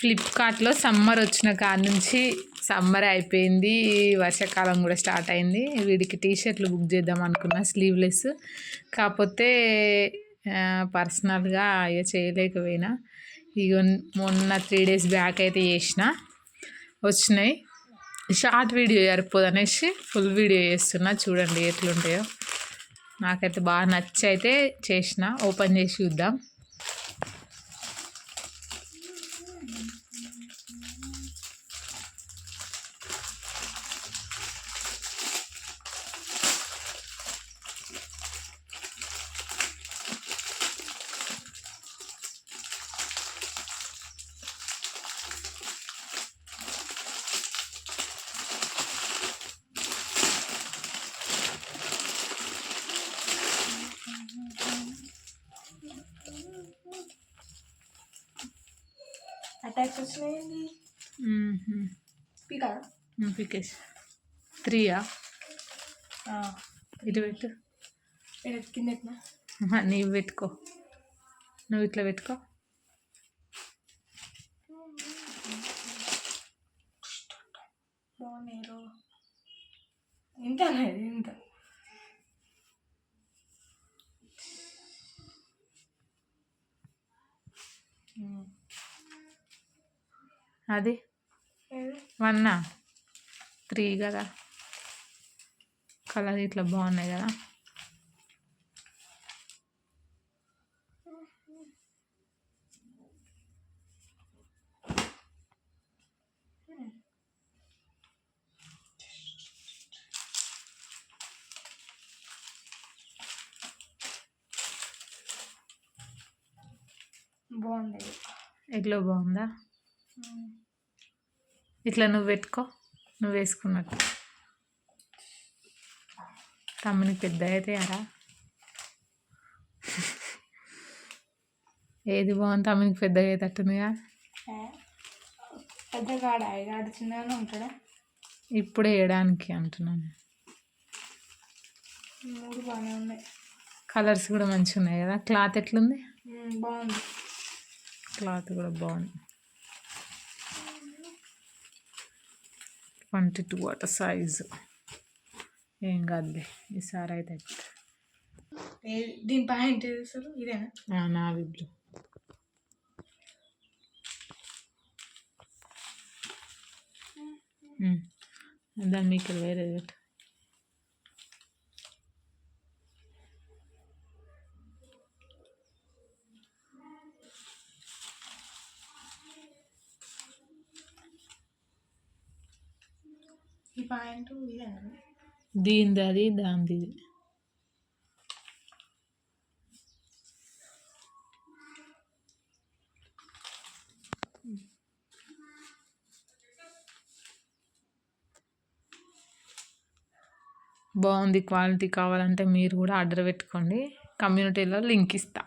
ఫ్లిప్కార్ట్లో సమ్మర్ వచ్చిన కాడ నుంచి సమ్మర్ అయిపోయింది. వర్షాకాలం కూడా స్టార్ట్ అయింది. వీడికి టీ షర్ట్లు బుక్ చేద్దాం అనుకున్నా స్లీవ్లెస్ కాకపోతే పర్సనల్గా ఇక చేయలేకపోయినా. ఇక మొన్న త్రీ డేస్ బ్యాక్ అయితే చేసిన. వచ్చినాయి. షార్ట్ వీడియో సరిపోదు అనేసి ఫుల్ వీడియో చేస్తున్నా. చూడండి ఎట్లుంటాయో. నాకైతే బాగా నచ్చి అయితే చేసిన. ఓపెన్ చేసి చూద్దాం. అటాక్స్ వచ్చినాయండి పీకా పికేష్ త్రీయా ఇటు పెట్టు కింద ఆహా, నీవు పెట్టుకో నువ్వు ఇట్లా పెట్టుకో ఇంత అనేది ఇంత. అది వన్నా త్రీ కదా. కలర్ ఇట్లా బాగున్నాయి కదా. బాగుంది. ఎట్లో బాగుందా? ఇట్లా నువ్వు పెట్టుకో. నువ్వు వేసుకున్నట్టు. తమ్మునికి పెద్ద అయితే అరా. ఏది బాగుంది? తమ్మునికి పెద్దగా అయ్యేటట్టుందిగా పెద్దగా ఆడ ఆడ చిన్నగానే ఉంటాడా? ఇప్పుడే వేయడానికి అంటున్నాను. మూడు బాగానే ఉన్నాయి. కలర్స్ కూడా మంచిగా ఉన్నాయి కదా. క్లాత్ ఎట్లుంది? బాగుంది. క్లాత్ కూడా బాగుంది. ట్వంటీ టూ అట సైజు. ఏం కాదులే ఈసారి అయితే దీని ప్యాంట్ ఏది అసలు? ఇదేనా? నావి బ్లూ. దాని మీకు వేరే పెట్టు. ఈ పాయింట్ ఇదేనా దీనిది అది దానిది బాగుంది క్వాలిటీ కావాలంటే మీరు కూడా ఆర్డర్ పెట్టుకోండి. కమ్యూనిటీలో లింక్ ఇస్తా.